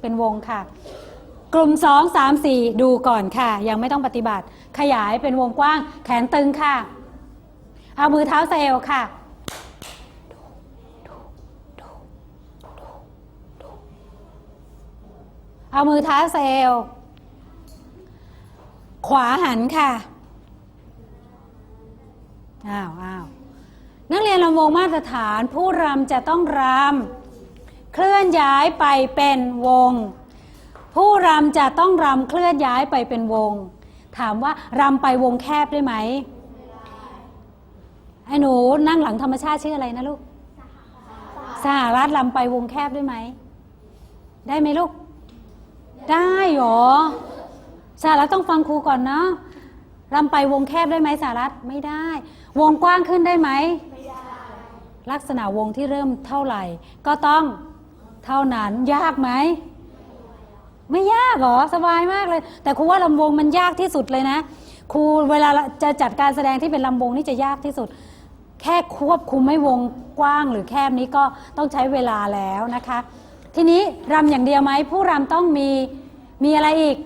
เป็นวงค่ะ กลุ่ม 2 3 4 ดูก่อนค่ะ ยังไม่ต้องปฏิบัติ ขยายเป็นวงกว้าง แขนตึงค่ะ เอามือเท้าเซลค่ะเอามือเท้าเซลขวาหันค่ะ อ้าวอ้าวนักเรียนลำวงมาตรฐานผู้รำจะต้องรำ เคลื่อนย้ายไปเป็นวง ผู้รำจะต้องรำเคลื่อนย้ายไปเป็นวง ถามว่ารำไปวงแคบได้ไหมไอ้หนูนั่งหลังธรรมชาติชื่ออะไรนะลูกสหรัฐรำไปวงแคบได้ไหม ได้ไหมลูก ได้หรอสหรัฐต้องฟังครูก่อนเนาะรำไปวงแคบได้ไหมสหรัฐไม่ได้ วงกว้างขึ้นได้ไหมไม่ได้ลักษณะวงที่เริ่มเท่าไหร่ ก็ต้อง เท่านั้นยากไหม ไม่ยากหรอ สบายมากเลย แต่ครูว่าลำวงมันยากที่สุดเลยนะ ครูเวลาจะจัดการแสดงที่เป็นลำวงนี่จะยากที่สุด แค่ควบคุมไม่วงกว้างหรือแคบนี้ก็ต้องใช้เวลาแล้วนะคะ ทีนี้รำอย่างเดียวไหมผู้รำต้องมีมีอะไรอีก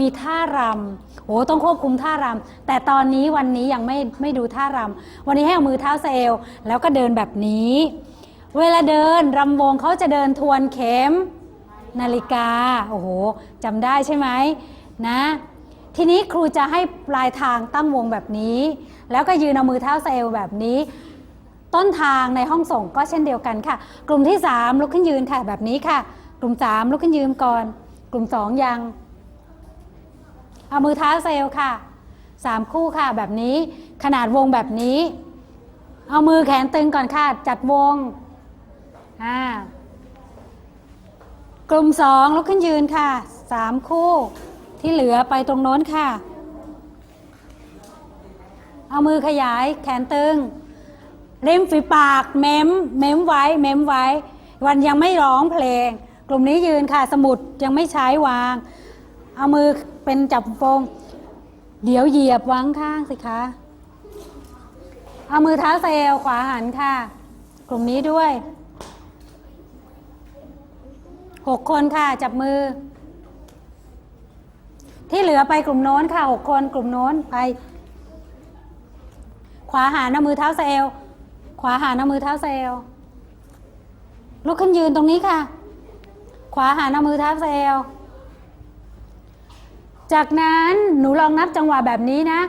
มีท่ารำโอ้ต้องควบคุมท่ารำแต่ตอนนี้วันนี้ยังไม่ไม่ดูท่ารำวันนี้ให้เอามือเท้าเซลแล้วก็เดินแบบนี้ เวลาเดินรำวงเขาจะเดินทวนเข็มนาฬิกา โอ้โหจำได้ใช่ไหมนะ ทีนี้ครูจะให้ปลายทางตั้งวงแบบนี้ แล้วก็ยืนเอามือเท้าเซลแบบนี้ ต้นทางในห้องส่งก็เช่นเดียวกันค่ะ กลุ่มที่ 3 ลุกขึ้นยืนค่ะแบบนี้ค่ะ กลุ่ม 3 ลุกขึ้นยืนก่อน กลุ่ม 2 ยัง เอามือเท้าเซลค่ะ 3 คู่ค่ะแบบนี้ ขนาดวงแบบนี้ เอามือแขนตึงก่อนค่ะ จัดวง อ่ากลุ่ม2ลุกขึ้นยืนค่ะ3คู่ที่เหลือไปตรงโน้นค่ะ เอามือขยายแขนตึง ริมฝีปากเม้ม เม้มไว้ เม้มไว้ วันยังไม่ร้องเพลง กลุ่มนี้ยืนค่ะ สมุดยังไม่ใช้วาง เอามือเป็นจับฟงเดี๋ยวเหยียบวางข้างสิคะ เอามือเท้าเซลขวาหันค่ะ กลุ่มนี้ด้วย หกคนค่ะ จับมือ ที่เหลือไปกลุ่มโน้นค่ะหกคนกลุ่มโน้นไป ขวาหันเอามือเท้าเซลขวาหันเอามือเท้าเซลลุกขึ้นยืนตรงนี้ค่ะ ขวาหันเอามือเท้าเซลจากนั้นหนูลองนับจังหวะแบบนี้นะ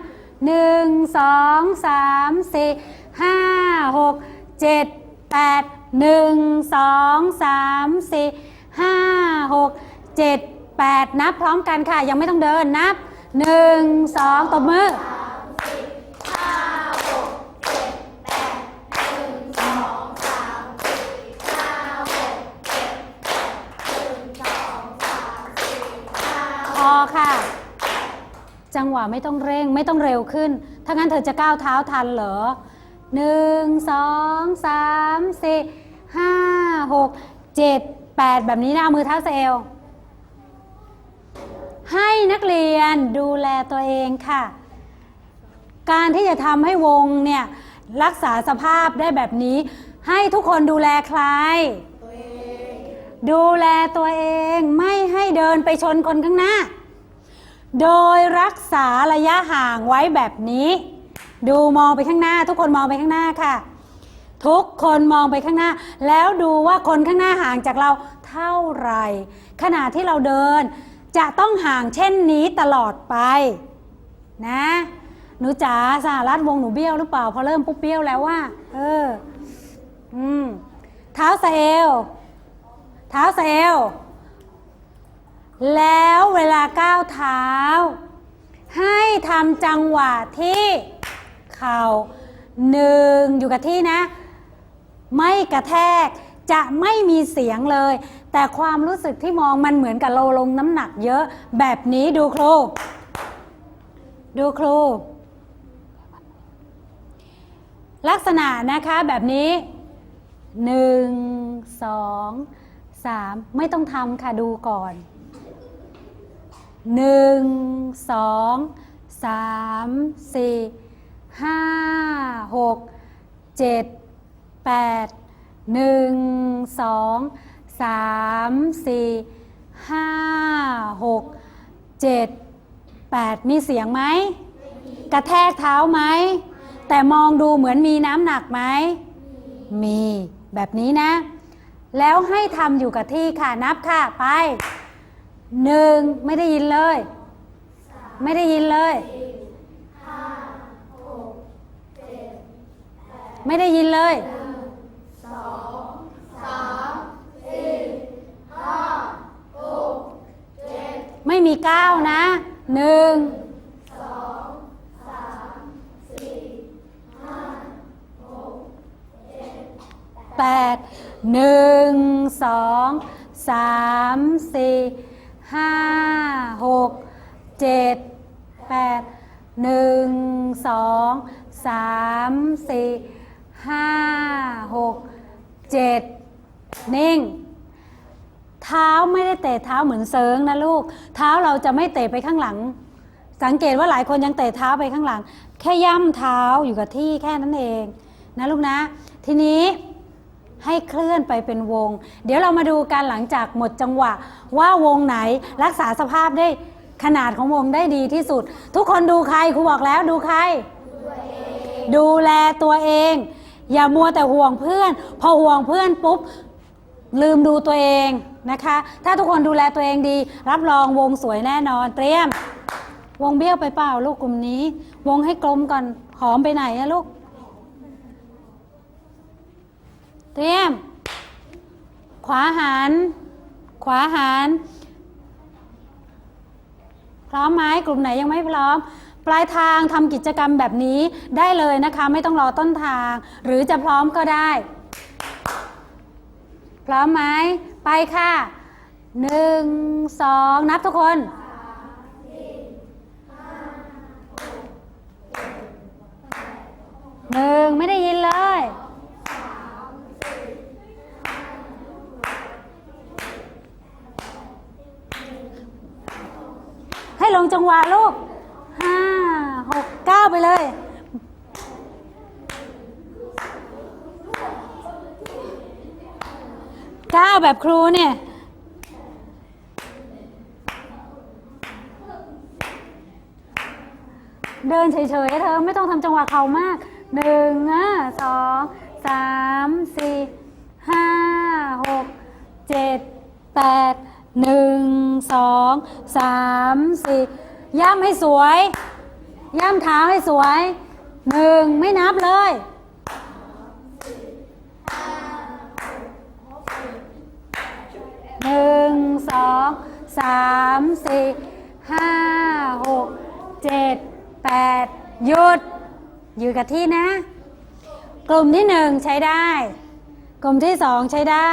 หนึ่งสองสามสี่ห้าหกเจ็ดแปดหนึ่งสองสามสี่ ห้าหกเจ็ดแปดนับพร้อมกันค่ะ ยังไม่ต้องเดินนับหนึ่งสองตบมือพอค่ะ จังหวะไม่ต้องเร่งไม่ต้องเร็วขึ้น ถ้างั้นเธอจะก้าวเท้าทันเหรอหนึ่งสองสามสี่ห้าหกเจ็ด แปดแบบนี้นะเอามือเท้าเซลให้นักเรียนดูแลตัวเองค่ะ การที่จะทำให้วงเนี่ยรักษาสภาพได้แบบนี้ ให้ทุกคนดูแลใคร ดูแลตัวเองไม่ให้เดินไปชนคนข้างหน้า โดยรักษาระยะห่างไว้แบบนี้ ดูมองไปข้างหน้า ทุกคนมองไปข้างหน้าค่ะ ทุกคนมองไปข้างหน้า แล้วดูว่าคนข้างหน้าห่างจากเรา เท่าไหร่ขณะที่เราเดิน จะต้องห่างเช่นนี้ตลอดไป นะหนูจ๋าสหรัฐวงหนูเบี้ยวหรือเปล่า พอเริ่มปุ๊บเบี้ยวแล้วว่า เออ อืมเท้าเซลเท้าเซลแล้วเวลาก้าวเท้า ให้ทำจังหวะที่เข่าหนึ่งอยู่กับที่นะ ไม่กระแทกจะไม่มีเสียงเลย แต่ความรู้สึกที่มองมันเหมือนกับเราลงน้ำหนักเยอะ แบบนี้ดูครู ดูครู ลักษณะนะคะแบบนี้หนึ่งสองสามไม่ต้องทำค่ะดูก่อนหนึ่งสองสามสี่ห้าหกเจ็ดแปดหนึ่งสอง สามสี่ห้าหกเจ็ดแปดมีเสียงไหม กระแทกเท้าไหม แต่มองดูเหมือนมีน้ำหนักไหม มีแบบนี้นะ แล้วให้ทำอยู่กับที่ค่ะนับค่ะไปหนึ่งไม่ได้ยินเลย ไม่ได้ยินเลยไม่ได้ยินเลย ไม่มีเก้านะหนึ่งแปดหนึ่งสองสามสี่ห้าหกเจ็ดนึ่ง เท้าไม่ได้เตะเท้าเหมือนเซิงนะลูก เท้าเราจะไม่เตะไปข้างหลัง สังเกตว่าหลายคนยังเตะเท้าไปข้างหลัง แค่ย่ำเท้าอยู่กับที่แค่นั้นเองนะลูกนะ ทีนี้ให้เคลื่อนไปเป็นวง เดี๋ยวเรามาดูกันหลังจากหมดจังหวะ ว่าวงไหนรักษาสภาพได้ขนาดของวงได้ดีที่สุด ทุกคนดูใครครูบอกแล้วดูใคร ดูแลตัวเอง อย่ามัวแต่ห่วงเพื่อน พอห่วงเพื่อนปุ๊บ ลืมดูตัวเอง นะคะ ถ้าทุกคนดูแลตัวเองดี รับรองวงสวยแน่นอน เตรียม วงเบี้ยวไปเปล่าลูกกลุ่มนี้ วงให้กลมก่อน หอมไปไหนอะลูก เตรียม ขวาหัน ขวาหัน พร้อมไหมกลุ่มไหนยังไม่พร้อมปลายทางทำกิจกรรมแบบนี้ได้เลยนะคะ ไม่ต้องรอต้นทาง หรือจะพร้อมก็ได้ พร้อมไหม ไปค่ะหนึ่งสองนับทุกคนหนึ่งไม่ได้ยินเลยให้ลงจังหวะลูกห้าหกเก้าไปเลย ก้าวแบบครูเนี่ยเดินเฉยๆเธอไม่ต้องทำจังหวะเขามากหนึ่งสองสามสี่ห้าหกเจ็ดแปดหนึ่งสองสามสี่ย่ำให้สวย ย่ำเท้าให้สวยหนึ่งไม่นับเลย สามสี่ห้าหกเจ็ดแปดหยุด อยู่กับที่นะ กลุ่มที่หนึ่งใช้ได้ กลุ่มที่สองใช้ได้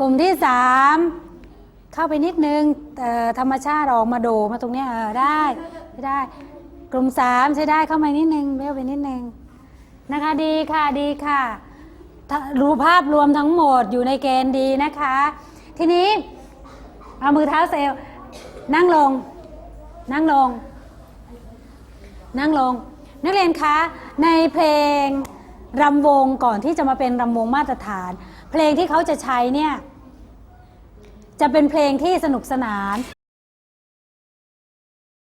กลุ่มที่สามเข้าไปนิดนึงธรรมชาติออกมาโดมาตรงนี้เออได้ไม่ได้ กลุ่มสามใช้ได้เข้ามานิดนึงเบี้ยวไปนิดนึงนะคะดีค่ะดีค่ะรู้ภาพรวมทั้งหมดอยู่ในเกณฑ์ดีนะคะ ทีนี้ เอามือเท้าเซลนั่งลง นั่งลง นั่งลง นักเรียนคะ ในเพลงรำวงก่อนที่จะมาเป็นรำวงมาตรฐาน เพลงที่เขาจะใช้เนี่ย จะเป็นเพลงที่สนุกสนาน